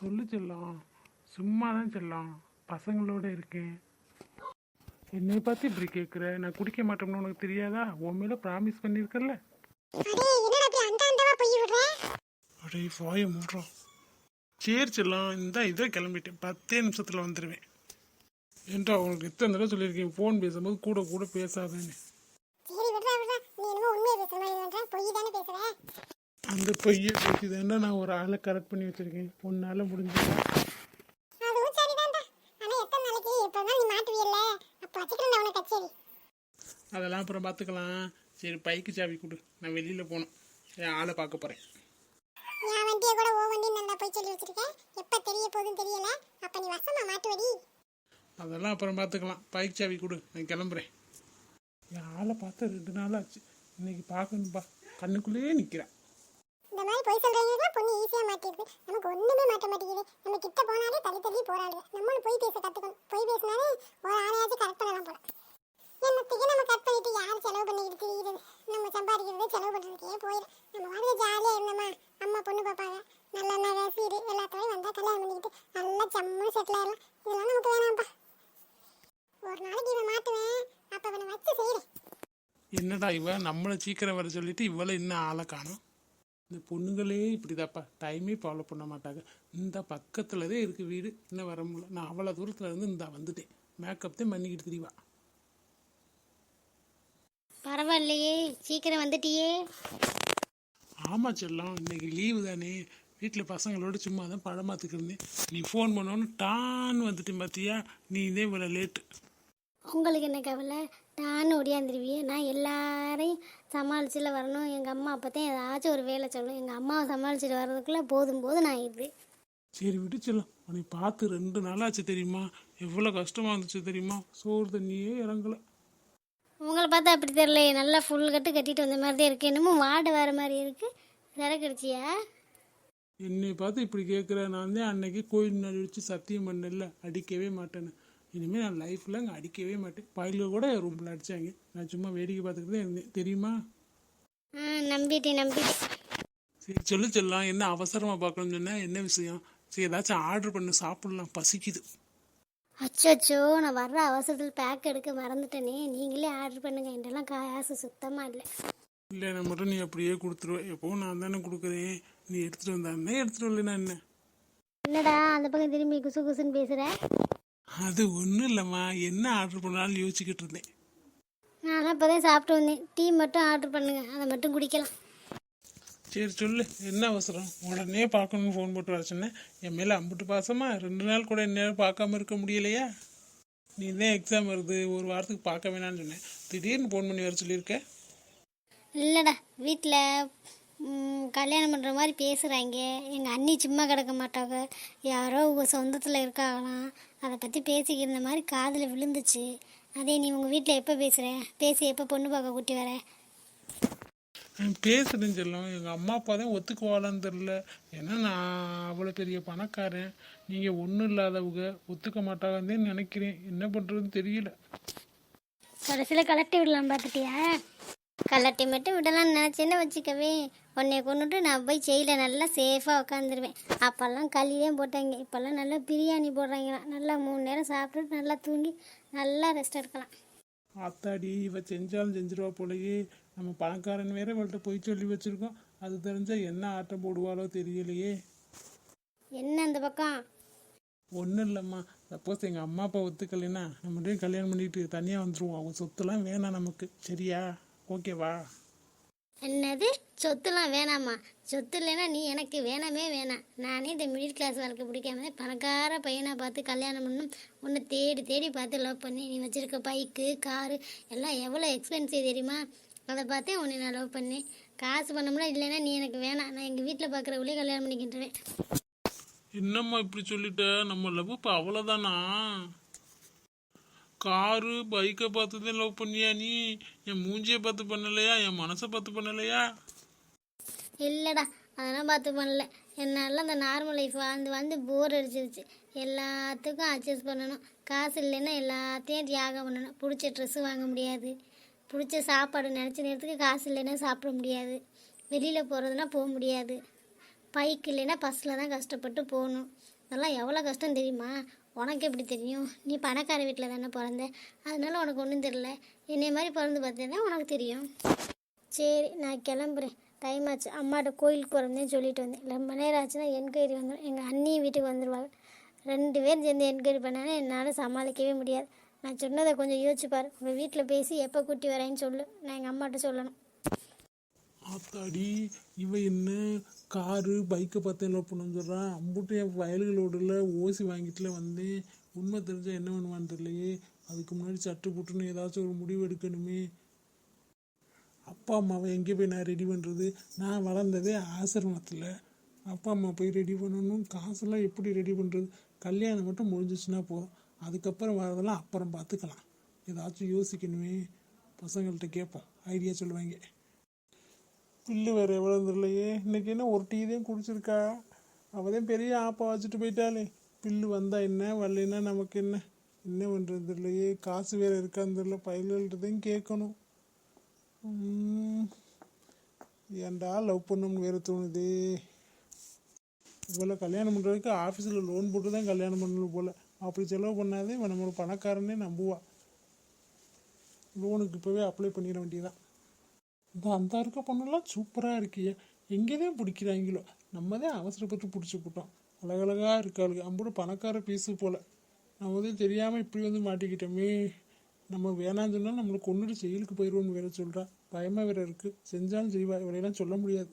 சொல்லு செல்லம். சும்மா தான் செல்லம். பசங்களோட இருக்கேன். என்னை பார்த்து இப்படி கேட்குற நான் குடிக்க மாட்டோம்னு உனக்கு தெரியாதா? உன் மேலே ப்ராமிஸ் பண்ணியிருக்கல அடே வாய மூடுறோம் சரி செல்லம் இந்த இதோ கிளம்பிட்டேன். பத்தே நிமிஷத்தில் வந்துடுவேன் ஏன்டா உனக்கு எத்தனை தடவை சொல்லியிருக்கேன்? ஃபோன் பேசும்போது கூட கூட பேசாதேன்னு சரி விடுறா விடுறா நீ என்னமோ உண்மையை பேசுற மாதிரி பண்ற பொய் தானே பேசுற அந்த பொய்யை பேசி தானே நான் ஒரு ஆளை கரெக்ட் பண்ணி வச்சிருக்கேன்? உன்னால முடிஞ்சதா? அதெல்லாம் அப்புறம் பார்த்துக்கலாம். சரி பைக்கு சாவி கொடு. நான் வெளியில் போகணும். என் ஆளை பார்க்க போகிறேன் என் வண்டியை கூட ஓ வண்டி நல்லா போய் சொல்லி வச்சிருக்கேன். எப்ப தெரிய போகுதுன்னு தெரியல. அப்ப நீ வசமா மாட்டுவடி. அதெல்லாம் அப்புறம் பார்த்துக்கலாம். பைக் சாவி கொடு. நான் கிளம்புறேன். என் ஆளை பார்த்து ரெண்டு நாள் ஆச்சு. இன்னைக்கு பார்க்கணும்பா. கண்ணுக்குள்ளேயே நிற்கிறேன் இந்த மாதிரி பொய் சொல்றவங்களுக்குலாம் பொண்ணு ஈஸியா மாட்டிடுது நமக்கு ஒண்ணுமே மாட்ட மாட்டேங்குது. நம்ம கிட்ட போனாலே தள்ளி தள்ளி போராடுது நம்மளும் பொய் பேச கத்துக்கணும். பொய் பேசினாலே ஒரு ஆளையாச்சும் கரெக்ட் பண்ணலாம் போல. என்னத்துக்கு நம்ம கட் பண்ணிட்டு யார் செலவு பண்ணிக்கிட்டு தெரியுது நம்ம சம்பாதிக்கிறது செலவு பண்ணுறதுக்கே போயிடும் நம்ம வாழ்க்கை ஜாலியாக இருந்தோமா? அம்மா பொண்ணு பார்ப்பாங்க. நல்ல நகை சீடு எல்லாத்தோடையும் வந்தால் கல்யாணம் பண்ணிக்கிட்டு நல்லா ஜம்முன்னு செட்டில் ஆயிடலாம் இதெல்லாம் நமக்கு வேணாம்ப்பா. ஒரு நாளைக்கு இவன் மாட்டுவேன். அப்போ இவனை வச்சு செய்கிறேன் என்னடா இவன்? நம்மளை சீக்கிரம் வர சொல்லிட்டு இவ்வளோ இன்னும் ஆளை காணும். இந்த பொண்ணுங்களே இப்படிதாப்பா. டைமே ஃபாலோ பண்ண மாட்டாங்க. இந்த பக்கத்தில் தான் இருக்குது வீடு. இன்னும் வர முடியல. நான் அவ்வளோ தூரத்தில் இருந்து இந்த வந்துட்டேன். மேக்கப் தான் பண்ணிக்கிட்டு தெரியவா பரவாயில்லையே. சீக்கிரம் வந்துட்டியே. ஆமாம் செல்லம் இன்னைக்கு லீவு தானே. வீட்டில் பசங்களோட சும்மா தான் பழமாத்துக்கு இருந்தேன். நீ ஃபோன் பண்ணோன்னு டான்னு வந்துட்டேன் பார்த்தியா நீ இதே இவ்வளோ லேட்டு உங்களுக்கு என்ன கவலை? நான் ஒடியாந்துருவியே நான் எல்லாரையும் சமாளிச்சுல வரணும். எங்கள் அம்மா அப்போ தான் ஏதாச்சும் ஒரு வேலை சொல்லணும். எங்கள் அம்மாவை சமாளிச்சுட்டு வர்றதுக்குள்ளே போதும் போதும் நான் இது. சரி விட்டு செல்லம். உன்னை பார்த்து ரெண்டு நாளாச்சு தெரியுமா? எவ்வளோ கஷ்டமாக இருந்துச்சு தெரியுமா? சோறு தண்ணியே இறங்கலை. உங்களை பார்த்தா அப்படி தெரியல நல்லா ஃபுல் கட்டு கட்டிட்டு வந்த மாதிரி தான் இருக்குது என்னமோ வாடை வர மாதிரி இருக்குது சரக்கு அடிச்சியா என்னை பார்த்து இப்படி கேட்குற நான் தான் அன்னைக்கு கோயில் முன்னாடி வச்சு சத்தியம் பண்ணல. அடிக்கவே மாட்டேன்னு. இனிமேல் நான் லைஃப்பில் அங்கே அடிக்கவே மாட்டேன். பயிலில் கூட ரூமில் அடித்தாங்க நான் சும்மா வேடிக்கை பார்த்துக்கிட்டு தான் இருந்தேன். தெரியுமா? நம்பிட்டேன் நம்பிட்டேன். சரி சொல்லு சொல்லலாம். என்ன அவசரமாக பார்க்கணும்னு சொன்னால் என்ன விஷயம்? சரி ஏதாச்சும் ஆர்டர் பண்ணி. சாப்பிட்லாம். பசிக்குது. அச்சோ நான் வர்ற அவசரத்தில் பேக் எடுக்க மறந்துட்டேனே. நீங்களே ஆர்டர் பண்ணுங்க. என்கிட்டலாம் காசு சுத்தமாக இல்லை. இல்லை நான் மட்டும் நீ அப்படியே கொடுத்துருவேன் எப்போவும் நான் தானே கொடுக்குறேன். நீ எடுத்துகிட்டு வந்தானே எடுத்துகிட்டு வரலனா என்ன? என்னடா அந்த பக்கம் திரும்பி குசு குசுன்னு பேசுகிற அது ஒன்றும் இல்லைம்மா. என்ன ஆர்டர் பண்ணாலும் யோசிச்சுக்கிட்டு இருந்தேன். நான்லாம் இப்போ தான் சாப்பிட்டு வந்தேன். டீ மட்டும் ஆர்டர் பண்ணுங்க. அதை மட்டும் குடிக்கலாம். சரி சொல்லு. என்ன அவசரம்? உடனே பார்க்கணும்னு ஃபோன் போட்டு வர சொன்னேன் என் மேலே அம்புட்டு பாசமா? ரெண்டு நாள் கூட என்னால் பார்க்காம இருக்க முடியலையா? நீ தான் எக்ஸாம் வருது. ஒரு வாரத்துக்கு பார்க்க வேணாம்னு சொன்னேன். திடீர்னு ஃபோன் பண்ணி வர சொல்லியிருக்க? இல்லைடா. வீட்டில் கல்யாணம் பண்ணுற மாதிரி பேசுகிறாங்க எங்கள் அண்ணி சும்மா கிடக்க மாட்டாங்க. யாரோ உங்கள் சொந்தத்தில் இருக்காங்களாம். அதை பற்றி பேசிக்கிற மாதிரி காதில் விழுந்துச்சு. அதே நீ உங்கள் வீட்டில் எப்போ பேசுகிற பேசி எப்போ பொண்ணு பார்க்க கூட்டி வர? நான் பேசுறேன்னு சொல்லும் எங்கள் அம்மா அப்பா தான் ஒத்துக்குவாளான்னு தெரில ஏன்னா நான் அவ்வளோ பெரிய பணக்காரன். நீங்கள் ஒன்றும் இல்லாதவங்க ஒத்துக்க மாட்டாங்கன்னு நினைக்கிறேன். என்ன பண்ணுறதுன்னு தெரியல. கடைசியில் கலட்டி விடலாம் பார்த்துட்டியா கலட்டி மட்டும் விடலாம்னு நினச்சேன்னு வச்சுக்கவே. உன்னைய கொண்டுட்டு நான் போய் ஜெயிலில் நல்லா சேஃபாக உட்காந்துருவேன் அப்போல்லாம் களியே போட்டாங்க. இப்போல்லாம் நல்லா பிரியாணி போடுறாங்களாம் நல்லா மூணு நேரம் சாப்பிட்டுட்டு நல்லா தூங்கி நல்லா ரெஸ்ட் எடுக்கலாம். ஆத்தாடி இவ செஞ்சாலும் செஞ்சிருவா போலயே. நம்ம பணக்காரன் வேற இவள்கிட்ட போய் சொல்லி வச்சிருக்கோம். அது தெரிஞ்சா என்ன ஆட்டம் போடுவாளோ தெரியலையே. என்ன அந்த பக்கம்? ஒன்றும் இல்லைம்மா. சப்போஸ் எங்கள் அம்மா அப்பா ஒத்துக்கலைன்னா நம்ம கல்யாணம் பண்ணிட்டு தனியாக வந்துருவோம். அவங்க சொத்துலாம் வேணாம் நமக்கு. சரியா? ஓகேவா? என்னது? சொத்துலாம் வேணாமா சொத்து இல்லைன்னா நீ எனக்கு வேணாமே வேணாம். நானே இந்த மிடில் கிளாஸ் வாழ்க்கை பிடிக்காம பணக்கார பையனை பார்த்து கல்யாணம் பண்ணணும் உன்னை தேடி தேடி பார்த்து லவ் பண்ணி நீ வச்சிருக்க பைக்கு காரு எல்லாம் எவ்வளோ எக்ஸ்பென்சிவ் தெரியுமா? அதை பார்த்தே உன்னை நான் லவ் பண்ணேன். காசு பண்ணோம்னா இல்லைன்னா நீ எனக்கு வேணாம். நான் எங்கள் வீட்டில் பார்க்குறவளே கல்யாணம் பண்ணிக்கின்றேன் என்னம்மா இப்படி சொல்லிட்ட? நம்ம லவ் இப்போ அவ்வளோதானா காரு பைக்கை பார்த்து தான் லவ் பண்ணியா நீ? என் மூஞ்சியை பார்த்து பண்ணலையா? என் மனசை பார்த்து பண்ணலையா? இல்லைடா அதெல்லாம் பார்த்து பண்ணல. என்னால் அந்த நார்மல் லைஃப் வாழ்ந்து வந்து போர் அடிச்சிருச்சு. எல்லாத்துக்கும் அட்ஜஸ்ட் பண்ணணும். காசு இல்லைன்னா எல்லாத்தையும் தியாகம் பண்ணணும். பிடிச்ச ட்ரெஸ்ஸு வாங்க முடியாது. பிடிச்ச சாப்பாடு நினச்ச நேரத்துக்கு காசு இல்லைன்னா சாப்பிட முடியாது. வெளியில் போகிறதுனா போக முடியாது. பைக் இல்லைன்னா பஸ்ஸில் தான் கஷ்டப்பட்டு போகணும். அதெல்லாம் எவ்வளோ கஷ்டம் தெரியுமா? உனக்கு எப்படி தெரியும்? நீ பணக்கார வீட்டில் தானே பிறந்த? அதனால உனக்கு ஒன்றும் தெரியல. என்னை மாதிரி பிறந்து பார்த்தா உனக்கு தெரியும். சரி நான் கிளம்புறேன். டைம் ஆச்சு. அம்மாட்ட கோயிலுக்கு போகிறேன்னு சொல்லிட்டு வந்தேன். ரொம்ப நேரம் ஆச்சுன்னா என்கொயரி வந்துடும் எங்கள் அண்ணி வீட்டுக்கு வந்துடுவாங்க ரெண்டு பேரும் சேர்ந்து என்கொயரி பண்ணாலும் என்னால் சமாளிக்கவே முடியாது. நான் சொன்னதை கொஞ்சம் யோசிச்சுப்பார் உங்கள் வீட்டில் பேசி எப்போ கூட்டி வரேன்னு சொல்லு. நான் எங்கள் அம்மாட்ட சொல்லணும். ஆத்தாடி இவன் என்ன? காரு பைக்கை பார்த்து லோட் பண்ணு சொல்கிறான் அம்புட்டு என் வயல்களோடல ஓசி வாங்கிட்டுல வந்தேன். உண்மை தெரிஞ்சால் என்ன பண்ணுவான்னு தெரியலையே. அதுக்கு முன்னாடி சட்டு புட்டுன்னு ஏதாச்சும் ஒரு முடிவு எடுக்கணுமே. அப்பா அம்மாவை எங்கே போய் நான் ரெடி பண்ணுறது நான் வளர்ந்ததே ஆசிரமத்தில். அப்பா அம்மா போய் ரெடி பண்ணணும். காசெல்லாம் எப்படி ரெடி பண்ணுறது கல்யாணம் மட்டும் முடிஞ்சிச்சுன்னா போதும். அதுக்கப்புறம் வரதெல்லாம் அப்புறம் பார்த்துக்கலாம். ஏதாச்சும் யோசிக்கணுமே. பசங்கள்கிட்ட கேட்போம். ஐடியா சொல்லுவாங்க. பில்லு வேறு எவ்வளோ தெரியலையே. இன்னைக்கு என்ன ஒரு டீ தான் குடிச்சிருக்கா? அவள் தான் பெரிய ஆப்பா வச்சுட்டு போயிட்டாளே. பில்லு வந்தால் என்ன? வரலைன்னா நமக்கு என்ன? என்ன பண்ணுறது தெரியலையே. காசு வேறு இருக்கான்னு தெரியல. பயில்கள்கிட்டதையும் கேட்கணும். ஏன்டா லவ் பண்ணணும்னு வேறு தோணுதே. இவ்வளோ கல்யாணம் பண்ணுறதுக்கு ஆஃபீஸில் லோன் போட்டு தான் கல்யாணம் பண்ணணும் போல். அப்படி செலவு பண்ணாதே இவன் நம்மளோட பணக்காரனே நம்புவா. லோனுக்கு இப்போவே அப்ளை பண்ணிட வேண்டியதான் இந்த அந்த இருக்க பொண்ணெல்லாம் சூப்பராக இருக்கியே. எங்கே தான் பிடிக்கிறாங்களோ நம்ம தான் அவசரப்பட்டு பிடிச்சி போட்டோம். அழகழகாக இருக்காளுங்க அம்பூட பணக்கார பீஸு போல். நம்ம வந்து தெரியாமல் இப்படி வந்து மாட்டிக்கிட்டோமே. நம்ம வேணாம்னு சொன்னால் நம்மளை கொண்டுட்டு செயலுக்கு போயிடுவோம்னு வேற சொல்கிறா பயமாக வேற இருக்குது செஞ்சாலும் செய்வா. இவளையெல்லாம் சொல்ல முடியாது.